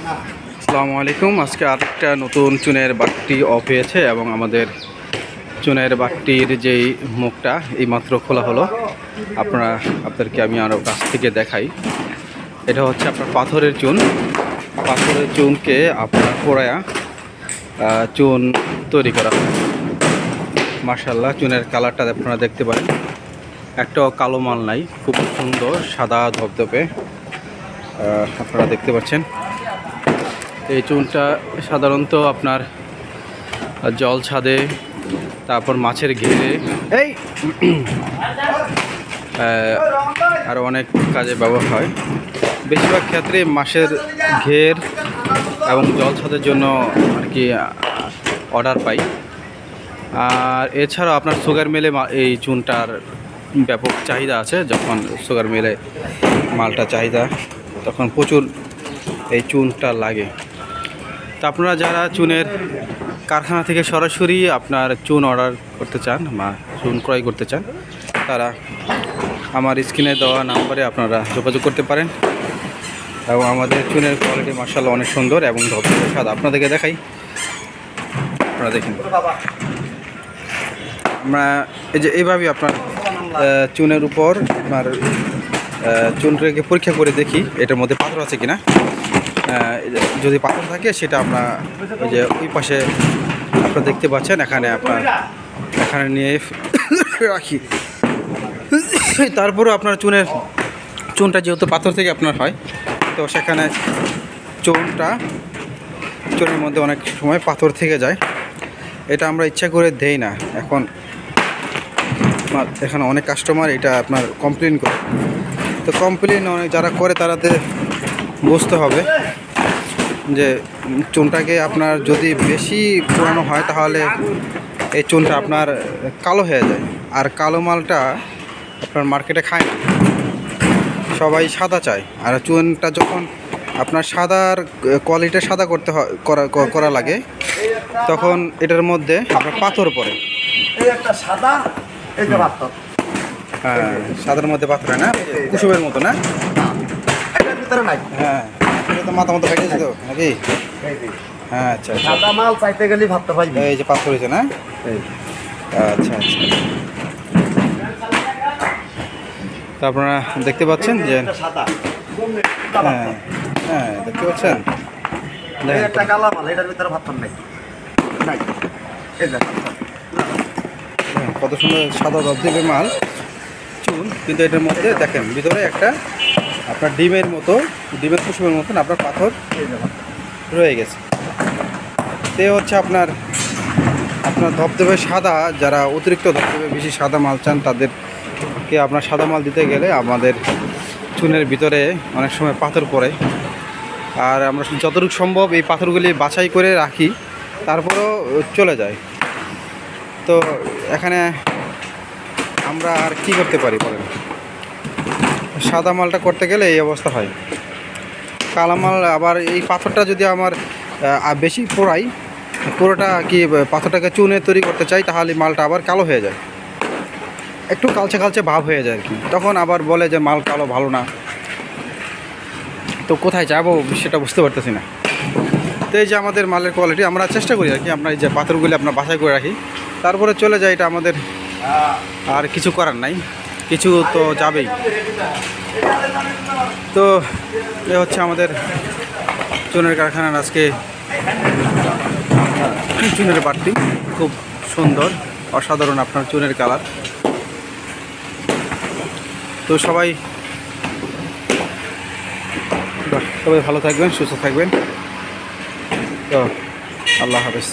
আসসালামু আলাইকুম আজকে আরেকটা নতুন চুনের বাটটি অফ হয়েছে এবং আমাদের চুনের বাটটির যেই মুখটা এইমাত্র খোলা হলো। আপনারা, আপনাদেরকে আমি আরও কাছ থেকে দেখাই। এটা হচ্ছে আপনার পাথরের চুন। পাথরের চুনকে আপনার পোড়ায়া চুন তৈরি করা হয়। মার্শাল্লাহ চুনের কালারটা আপনারা দেখতে পারেন। একটাও কালো মাল নাই, খুব সুন্দর সাদা ধপধপে আপনারা দেখতে পাচ্ছেন। এই চুনটা সাধারণত আপনার জল ছাদে তারপর মাছের ঘেরে এই। আরও অনেক কাজে ব্যবহার হয়। বেশিরভাগ ক্ষেত্রে মাছের ঘের এবং জল ছাদের জন্য আর কি অর্ডার পাই। আর এছাড়াও আপনার সুগার মিলে এই চুনটার ব্যাপক চাহিদা আছে। যখন সুগার মিলে মালটা চাহিদা তখন প্রচুর এই চুনটা লাগে। তা আপনারা যারা চুনের কারখানা থেকে সরাসরি আপনার চুন অর্ডার করতে চান বা চুন ক্রয় করতে চান, তারা আমার স্ক্রিনে দেওয়া নাম্বারে আপনারা যোগাযোগ করতে পারেন। এবং আমাদের চুনের কোয়ালিটি মার্শাল অনেক সুন্দর এবং ধবধবে স্বাদ। আপনাদেরকে দেখাই। আপনারা দেখেন। আমরা এই যে এইভাবেই আপনার চুনের উপর আপনার চুনটাকে পরীক্ষা করে দেখি, এটার মধ্যে পাথর আছে কিনা। যদি পাথর থাকে, সেটা আমরা ওই যে ওই পাশে আপনারা দেখতে পাচ্ছেন, এখানে আপনার, এখানে নিয়ে রাখি। তারপরেও আপনার চুনের, চুনটা যেহেতু পাথর থেকে আপনার হয়, তো সেখানে চুনটা, চুনের মধ্যে অনেক সময় পাথর থেকে যায়। এটা আমরা ইচ্ছা করে দেই না, এখন এখানে অনেক কাস্টমার এটা আপনার কমপ্লেন করে। তো কমপ্লেন অনেক, যারা করে তারাতে বুঝতে হবে যে চুনটাকে আপনার যদি বেশি পুরানো হয় তাহলে এই চুনটা আপনার কালো হয়ে যায়। আর কালো মালটা আপনার মার্কেটে খায় না। সবাই সাদা চায়। আর চুনটা যখন আপনার সাদার কোয়ালিটি সাদা করতে হয় করা করা লাগে তখন এটার মধ্যে আপনার পাথর পড়ে। সাদা হ্যাঁ সাদার মধ্যে পাথর হয় না কুসুমের মতো না ভিতরে নাই। হ্যাঁ এটা তো মাথা মতো ফেটেছে তো নাকি? হ্যাঁ আচ্ছা আচ্ছা। সাদা মাল চাইতে গেলে ভাবতে পারবি। এই যে পাথর হয়েছে না? আচ্ছা আচ্ছা। তো আপনারা দেখতে পাচ্ছেন যে হ্যাঁ হ্যাঁ দেখতে পাচ্ছেন? একটা কালা মাল এটার ভিতরে ভাবতাম নাই। নাই। এই হ্যাঁ, কত সুন্দর সাদা দবদেবে মাল চুন কিন্তু এটার মধ্যে দেখেন ভিতরে একটা আপনার ডিমের মতো, ডিমের কুসুমের মতন আপনার পাথর রয়ে গেছে। তে হচ্ছে আপনার আপনার ধবধবে সাদা, যারা অতিরিক্ত ধবধবে বেশি সাদা মাল চান, তাদেরকে আপনার সাদা মাল দিতে গেলে আমাদের চুনের ভিতরে অনেক সময় পাথর পড়ে। আর আমরা যতটুকু সম্ভব এই পাথরগুলি বাছাই করে রাখি, তারপরেও চলে যায়। তো এখানে আমরা আর কি করতে পারি বলেন? সাদা মালটা করতে গেলে এই অবস্থা হয়। কালামাল আবার এই পাথরটা যদি আমার বেশি পোড়াই, পুরোটা কি পাথরটাকে চুনে তৈরি করতে চাই, তাহলে মালটা আবার কালো হয়ে যায়। একটু কালচে কালচে ভাব হয়ে যায় আর কি। তখন আবার বলে যে মাল কালো, ভালো না। তো কোথায় যাব সেটা বুঝতে পারতেছি না। তো এই যে আমাদের মালের কোয়ালিটি আমরা চেষ্টা করি আর কি, আমরা এই যে পাথরগুলি আপনার বাছাই করে রাখি। তারপরে চলে যায় এটা আমাদের আর কিছু করার নাই। কিছু তো যাবেই। তো এ হচ্ছে আমাদের চুনের কারখানার আজকে চুনের বাড়তি। খুব সুন্দর, অসাধারণ আপনার চুনের কালার। তো সবাই সবাই ভালো থাকবেন, সুস্থ থাকবেন। তো আল্লাহ হাফেজ।